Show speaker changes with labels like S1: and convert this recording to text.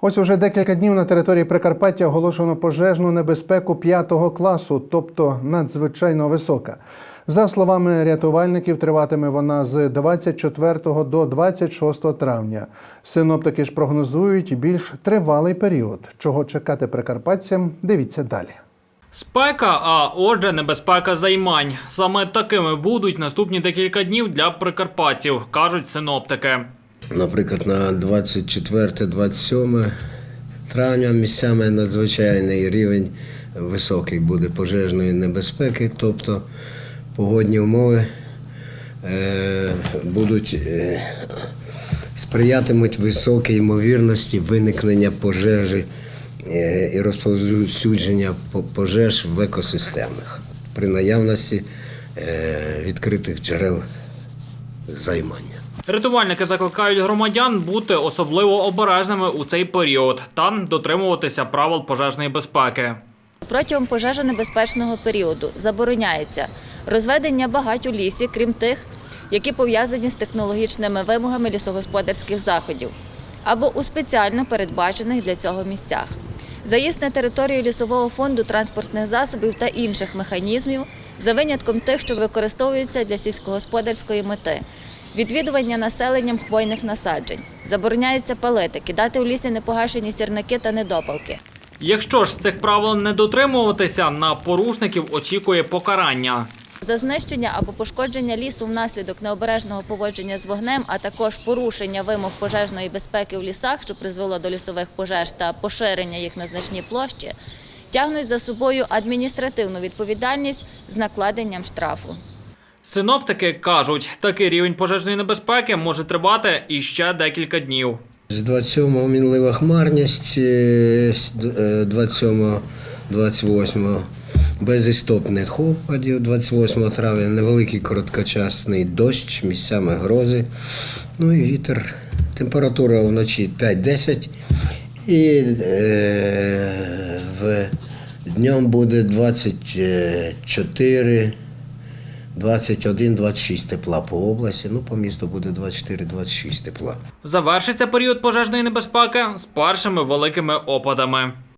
S1: Ось уже декілька днів на території Прикарпаття оголошено пожежну небезпеку п'ятого класу, тобто надзвичайно висока. За словами рятувальників, триватиме вона з 24 до 26 травня. Синоптики ж прогнозують більш тривалий період. Чого чекати прикарпатцям? Дивіться далі.
S2: Спека, а отже, небезпека займань. Саме такими будуть наступні декілька днів для прикарпатців, кажуть синоптики.
S3: Наприклад, на 24-27 травня місцями надзвичайний рівень високий буде пожежної небезпеки, тобто погодні умови е, будуть е, сприятимуть високій ймовірності виникнення пожежі е, і розповсюдження пожеж в екосистемах при наявності відкритих джерел займання.
S2: Рятувальники закликають громадян бути особливо обережними у цей період та дотримуватися правил пожежної безпеки.
S4: Протягом пожежонебезпечного періоду забороняється розведення багать у лісі, крім тих, які пов'язані з технологічними вимогами лісогосподарських заходів, або у спеціально передбачених для цього місцях. Заїзд на територію лісового фонду транспортних засобів та інших механізмів за винятком тих, що використовуються для сільськогосподарської мети. Відвідування населенням хвойних насаджень. Забороняється палити, кидати у лісі непогашені сірники та недопалки.
S2: Якщо ж цих правил не дотримуватися, на порушників очікує покарання.
S4: За знищення або пошкодження лісу внаслідок необережного поводження з вогнем, а також порушення вимог пожежної безпеки в лісах, що призвело до лісових пожеж та поширення їх на значні площі, тягнуть за собою адміністративну відповідальність з накладенням штрафу.
S2: Синоптики кажуть, такий рівень пожежної небезпеки може тривати іще декілька днів.
S3: З 27-го мінлива хмарність, е, з д- е, 27-28 без істотних опадів, 28 травня невеликий короткочасний дощ, місцями грози, ну і вітер. Температура вночі 5-10 і е, в днем буде 24 21-26 тепла по області, ну по місту буде 24-26 тепла.
S2: Завершиться період пожежної небезпеки з першими великими опадами.